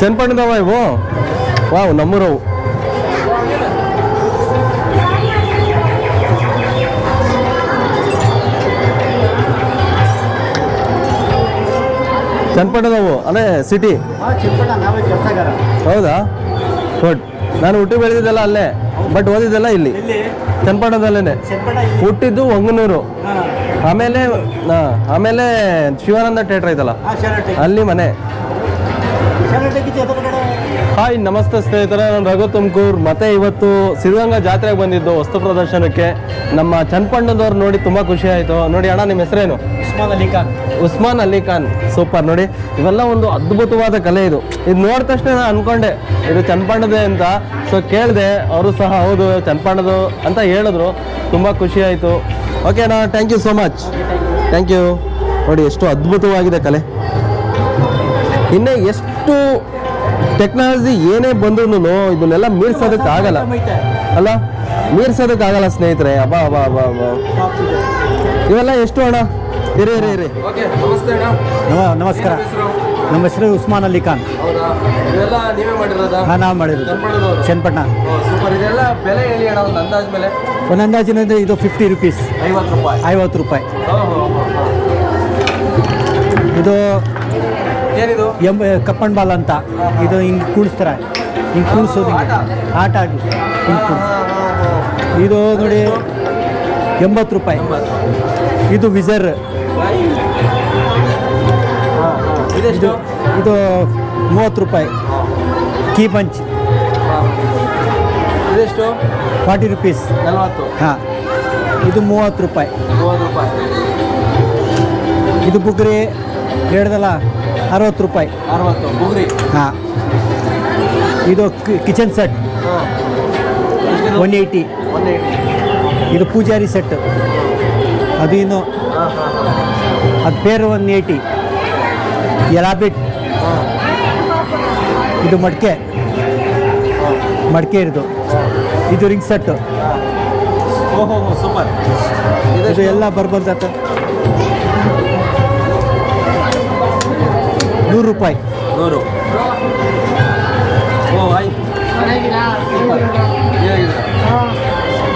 ಚನ್ನಪಟ್ಟಣದವ ಇವು? ವಾವ್ ನಮ್ಮೂರವು. ಚನ್ನಪಟ್ಟಣದವು ಅಲ್ಲೇ ಸಿಟಿ ಹೌದಾ? ಗುಡ್ ನಾನು ಹುಟ್ಟಿ ಬೆಳೆದಿದ್ದೆಲ್ಲ ಅಲ್ಲೇ ಬಟ್ ಓದಿದ್ದೆಲ್ಲ ಇಲ್ಲಿ. ಚನ್ನಪಟ್ಟಣದಲ್ಲೇ ಹುಟ್ಟಿದ್ದು ಹೊಂಗನೂರು. ಆಮೇಲೆ ಆಮೇಲೆ ಶಿವಾನಂದ ಥಿಯೇಟರ್ ಐತಲ್ಲ? ಅಲ್ಲಿ ಮನೆ. ಹಾಯ್ ನಮಸ್ತೆ ಸ್ನೇಹಿತರೆ ನಾನು ರಘು ತುಮಕೂರು. ಮತ್ತೆ ಇವತ್ತು ಸಿದ್ಧಗಂಗಾ ಜಾತ್ರೆಗೆ ಬಂದಿದ್ದು ವಸ್ತು ಪ್ರದರ್ಶನಕ್ಕೆ. ನಮ್ಮ ಚನ್ನಪಣ್ಣದವ್ರು ನೋಡಿ ತುಂಬ ಖುಷಿ ಆಯಿತು. ನೋಡಿ ಅಣ್ಣ ನಿಮ್ಮ ಹೆಸರೇನು? ಉಸ್ಮಾನ್ ಅಲಿ ಖಾನ್. ಉಸ್ಮಾನ್ ಅಲಿ ಖಾನ್. ಸೂಪರ್. ನೋಡಿ ಇವೆಲ್ಲ ಒಂದು ಅದ್ಭುತವಾದ ಕಲೆ ಇದು. ಇದು ನೋಡಿದ ತಕ್ಷಣ ನಾನು ಅನ್ಕೊಂಡೆ ಇದು ಚನ್ಪಣ್ಣದೇ ಅಂತ. ಸೊ ಕೇಳಿದೆ ಅವರು ಸಹ ಹೌದು ಚನ್ನಪಣ್ಣದು ಅಂತ ಹೇಳಿದ್ರು. ತುಂಬ ಖುಷಿ ಆಯಿತು. ಓಕೆ ಅಣ್ಣ thank you so much thank you ನೋಡಿ ಎಷ್ಟು ಅದ್ಭುತವಾಗಿದೆ ಕಲೆ. ಇನ್ನೇ ಎಷ್ಟು ಟೆಕ್ನಾಲಜಿ ಏನೇ ಬಂದ್ರೂ ಇದನ್ನೆಲ್ಲ ಮೀರ್ಸೋದಕ್ಕೆ ಆಗಲ್ಲ. ಅಲ್ಲ? ಮೀರ್ಸೋದಕ್ಕಾಗಲ್ಲ ಸ್ನೇಹಿತರೆ. ಅಬ್ಬಾ ಅಬ್ಬಾ ಅಬ್ಬಾ ಅಬ್ಬಾ. ಇವೆಲ್ಲ ಎಷ್ಟು ಅಣ್ಣ? ಇರಿ ಇರಿ ಇರಿ. ಓಕೆ ನಮಸ್ತೆ ಅಣ್ಣ. ನಮಸ್ಕಾರ. ನಮ್ಮ ಹೆಸರು? ಉಸ್ಮಾನ್ ಅಲಿ ಖಾನ್. ಹಾಂ ನಾವು ಮಾಡಿರೋದು. ಚನ್ನಪಟ್ಟಣ. ಸೂಪರ್. ಇದೆಲ್ಲ ಬೆಲೆ ಹೇಳಿ ಅಣ್ಣ ಒಂದು ಅಂದಾಜ್ ಮೇಲೆ. ಒಂದು ಅಂದಾಜಿನಂದ್ರೆ ಇದು ಫಿಫ್ಟಿ ರುಪೀಸ್ ಐವತ್ತು ರೂಪಾಯಿ. ಐವತ್ತು ರೂಪಾಯಿ. ಇದು ಏನಿದು? ಎಂಬ ಕಪ್ಪನ್ ಬಾಲ್ ಅಂತ. ಇದು ಹಿಂಗೆ ಕುಣಿಸ್ತಾರೆ ಹಿಂಗೆ ಕುಣಿಸೋದು ಹಿಂಗೆ. ಆಟ ಆಡಿ ಹಿಂಗೆ ಇದು ನೋಡಿ ಎಂಬತ್ತು ರೂಪಾಯಿ. ಇದು ವಿಜರ್. ಇದು ಇದು ಮೂವತ್ತು ರೂಪಾಯಿ. Key punch. ಇದೆಷ್ಟು? Forty rupees. ನಲವತ್ತು. ಹಾಂ. ಇದು ಮೂವತ್ತು ರೂಪಾಯಿ. ಮೂವತ್ತು ರೂಪಾಯಿ. ಇದು ಬುಗ್ರಿ ಹೇಳ್ದಲ್ಲ ಅರವತ್ತು ರೂಪಾಯಿ. ಅರವತ್ತು ಬುಗ್ರಿ. ಹಾಂ. ಇದು kitchen set. One eighty one ಇದು ಪೂಜಾರಿ ಸೆಟ್. ಅದು ಇನ್ನು ಅದು ಪೇರು ಒನ್ ಏಯ್ಟಿ ಎಲಾಬಿಟ್ ಇದು ಮಡಿಕೆ. ಮಡಿಕೆ ಇರೋದು. ಇದು ರಿಂಗ್ ಸೆಟ್ ಓಹೋ ಸೂಪರ್. ಇದು ಎಲ್ಲ ಬರ್ಬಂತ ನೂರು ರೂಪಾಯಿ. ನೂರು. ಓ ಆಯ್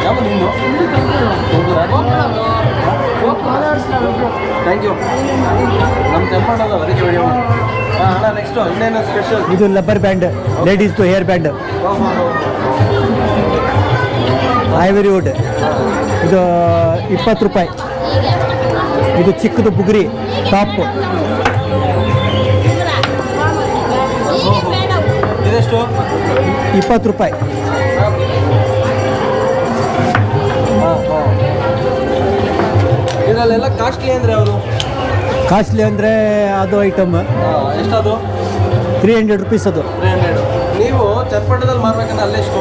ಯಾವ ನಿಂದು? ಥ್ಯಾಂಕ್ ಯು ನಮ್ಮ ತೆಂಪಣ್ಣದ ಅದಕ್ಕೆ ವಿಡಿಯೋ ಹಾಂ ಅಣ್ಣ ನೆಕ್ಸ್ಟು ಇನ್ನೇನು ಸ್ಪೆಷಲ್ ಇದು ಲಬ್ಬರ್ ಬ್ಯಾಂಡ್ ಲೇಡೀಸ್ದು ಹೇರ್ ಬ್ಯಾಂಡ್. ಐವರಿ ವುಡ್ ಇದು ಇಪ್ಪತ್ತು ರೂಪಾಯಿ. ಇದು ಚಿಕ್ಕದು ಬುಗುರಿ ಟಾಪ್ ಇಪ್ಪತ್ತು ರೂಪಾಯಿ. ಇದರಲ್ಲೆಲ್ಲ ಕಾಸ್ಟ್ಲಿ ಅಂದರೆ ಅವರು ಕಾಸ್ಟ್ಲಿ ಅಂದರೆ ಅದು ಐಟಮ್ ಎಷ್ಟು ತ್ರೀ ಹಂಡ್ರೆಡ್ ರುಪೀಸ್ ಅದು. ತ್ರೀ ಹಂಡ್ರೆಡ್ ನೀವು ಚರ್ಪಟದಲ್ಲಿ ಮಾರ್ಬೇಕಂದ್ರೆ ಅಲ್ಲೆಷ್ಟು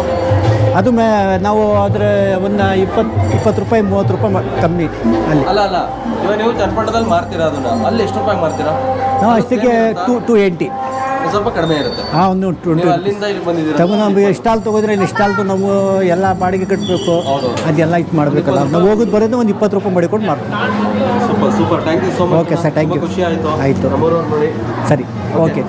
ಅದು ಮೇ ನಾವು ಅದರ ಒಂದು ಇಪ್ಪತ್ತು ಇಪ್ಪತ್ತು ರೂಪಾಯಿ ಮೂವತ್ತು ರೂಪಾಯಿ ಮ- ಕಮ್ಮಿ ಅಲ್ಲಿ. ಅಲ್ಲ ಅಲ್ಲ. ಇವಾಗ ನೀವು ಚರ್ಪಟದಲ್ಲಿ ಮಾರ್ತೀರಾ ಅದನ್ನ? ಅಲ್ಲಿ ಎಷ್ಟು ರೂಪಾಯಿ ಮಾರ್ತೀರಾ? ನಾವು ಅಷ್ಟಕ್ಕೆ ಟೂ ಟು ಏಯ್ಟಿ ಸ್ವಲ್ಪ ಕಡಿಮೆ ಇರುತ್ತೆ. ಹಾಂ ಒಂದು ಟ್ವೆಂಟಿ ನೀವು ಅಲ್ಲಿಂದ ಇಲ್ಲಿ ಬಂದಿದ್ದೀರಾ? ತಗೋ ನಮ್ಗೆ ಸ್ಟಾಲ್ ತೊಗೋದ್ರೆ ಇಲ್ಲಿ ಸ್ಟಾಲ್ದು ನಾವು ಎಲ್ಲ ಬಾಡಿಗೆ ಕಟ್ಟಬೇಕು. ಅದೆಲ್ಲ ಇದು ಮಾಡಬೇಕಲ್ಲ. ನಾವು ಹೋಗೋದು ಬರೋದು ಒಂದು ಇಪ್ಪತ್ತು ರೂಪಾಯಿ ಮಾಡಿಕೊಂಡು ಮಾಡ್ತೀವಿ. Super super. Thank you so much okay sir thank you ಖುಷಿ ಆಯಿತು. ಆಯ್ತು. ಸರಿ. ಓಕೆ